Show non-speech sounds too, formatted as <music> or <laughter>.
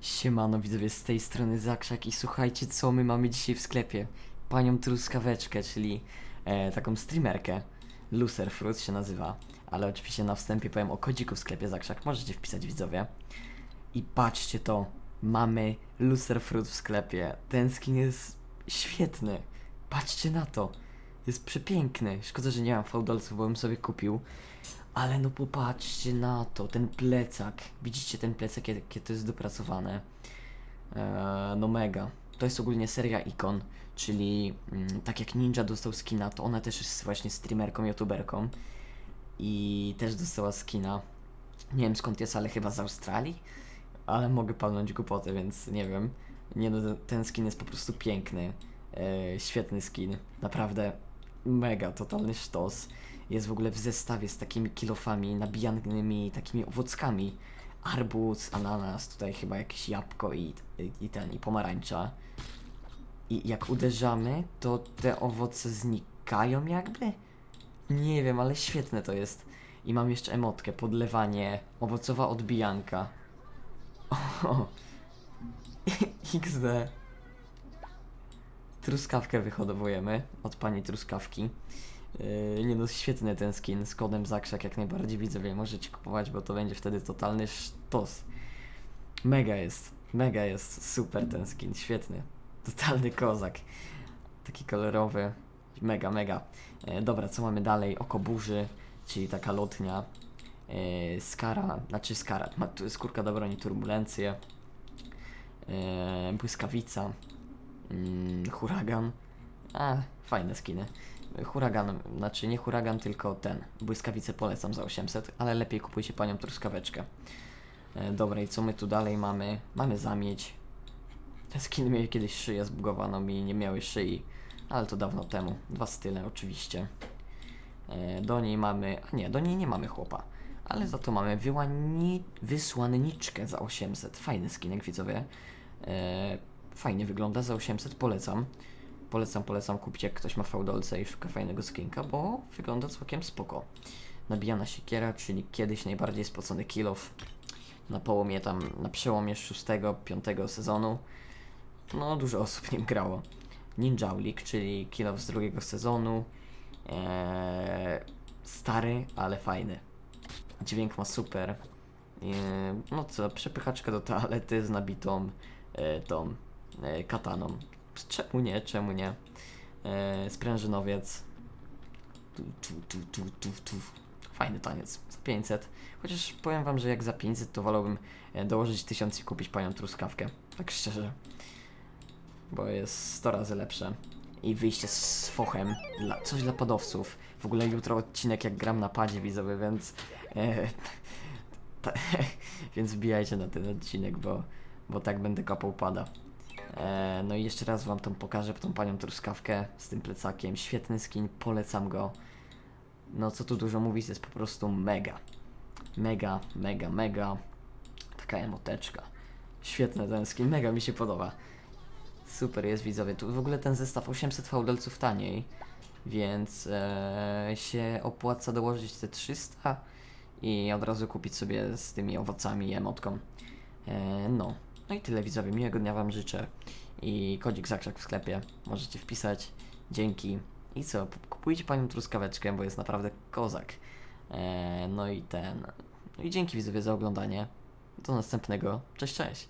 Siemano widzowie z tej strony Zakrzak i słuchajcie co my mamy dzisiaj w sklepie. Panią Truskaweczkę, czyli e, taką streamerkę. Lucer Fruit się nazywa. Ale oczywiście na wstępie powiem o kodziku w sklepie Zakrzak. Możecie wpisać widzowie. I patrzcie to. Mamy Lucer Fruit w sklepie. Ten skin jest świetny. Patrzcie na to. Jest przepiękny. Szkoda, że nie mam fałdolców, bo bym sobie kupił. Ale no popatrzcie na to, ten plecak. Widzicie ten plecak, jakie to jest dopracowane? Eee, no mega. To jest ogólnie seria ikon, czyli mm, tak jak Ninja dostał skina, to ona też jest właśnie streamerką, youtuberką. I też dostała skina. Nie wiem skąd jest, ale chyba z Australii. Ale mogę palnąć głupotę, więc nie wiem. Nie no, ten skin jest po prostu piękny. Eee, świetny skin. Naprawdę mega, totalny sztos. Jest w ogóle w zestawie z takimi kilofami nabijanymi takimi owockami. Arbuz, ananas, tutaj chyba jakieś jabłko i, i, ten, i pomarańcza. I jak uderzamy, to te owoce znikają jakby? Nie wiem, ale świetne to jest. I mam jeszcze emotkę, podlewanie, owocowa odbijanka. O, <laughs> XD. Truskawkę wyhodowujemy od pani truskawki. Yy, nie no, świetny ten skin z kodem Zakrzak jak najbardziej widzowie możecie kupować, bo to będzie wtedy totalny sztos. Mega jest, mega jest, super ten skin, świetny. Totalny kozak. Taki kolorowy, mega, mega. E, dobra, co mamy dalej? Oko burzy, czyli taka lotnia. E, skara, znaczy skara, ma tu skórka do broni turbulencje. E, błyskawica. Mm, huragan. A, fajne skiny. Huragan, znaczy nie huragan, tylko ten. Błyskawice polecam za 800, ale lepiej kupujcie panią truskaweczkę. E, dobra, i co my tu dalej mamy? Mamy zamieć. Te skiny miały kiedyś szyję zbugowaną i nie miały szyi, ale to dawno temu. Dwa style oczywiście. E, do niej mamy, a nie, do niej nie mamy chłopa. Ale za to mamy wyłani, wysłanniczkę za 800. Fajny skinek widzowie. E, fajnie wygląda za 800, polecam. Polecam, polecam kupić jak ktoś ma fałdolce i szuka fajnego skinka, bo wygląda całkiem spoko. Nabijana siekiera, czyli kiedyś najbardziej spocony kilof na połomie tam, na przełomie 6-5 sezonu. No, dużo osób nim grało. Ninjaulik, czyli kilof z drugiego sezonu. Eee, stary, ale fajny. Dźwięk ma super. Eee, no co, przepychaczka do toalety z nabitą e, tą e, kataną. Czemu nie, czemu nie? E, sprężynowiec. Tu, tu, tu, tu, tu, tu. Fajny taniec. Za 500. Chociaż powiem wam, że jak za 500 to wolałbym e, dołożyć 1000 i kupić panią truskawkę. Tak szczerze. Bo jest 100 razy lepsze. I wyjście z fochem. Dla, coś dla padowców. W ogóle jutro odcinek jak gram na padzie widzowie, więc... E, <laughs> ta, <laughs> więc wbijajcie na ten odcinek, bo, bo tak będę kopał pada. E, no i jeszcze raz wam tą pokażę, tą panią truskawkę z tym plecakiem. Świetny skin, polecam go. No co tu dużo mówić, jest po prostu mega. Mega, mega, mega. Taka emoteczka. Świetny ten skin, mega mi się podoba. Super jest widzowie. Tu w ogóle ten zestaw 800 fałdelców taniej, więc e, się opłaca dołożyć te 300 i od razu kupić sobie z tymi owocami i emotką. E, no. No i tyle widzowie, miłego dnia Wam życzę. I kodzik zakrzak w sklepie możecie wpisać, dzięki. I co, kupujcie Panią truskaweczkę, bo jest naprawdę kozak. E, no i ten, no i dzięki widzowie za oglądanie, do następnego, cześć cześć.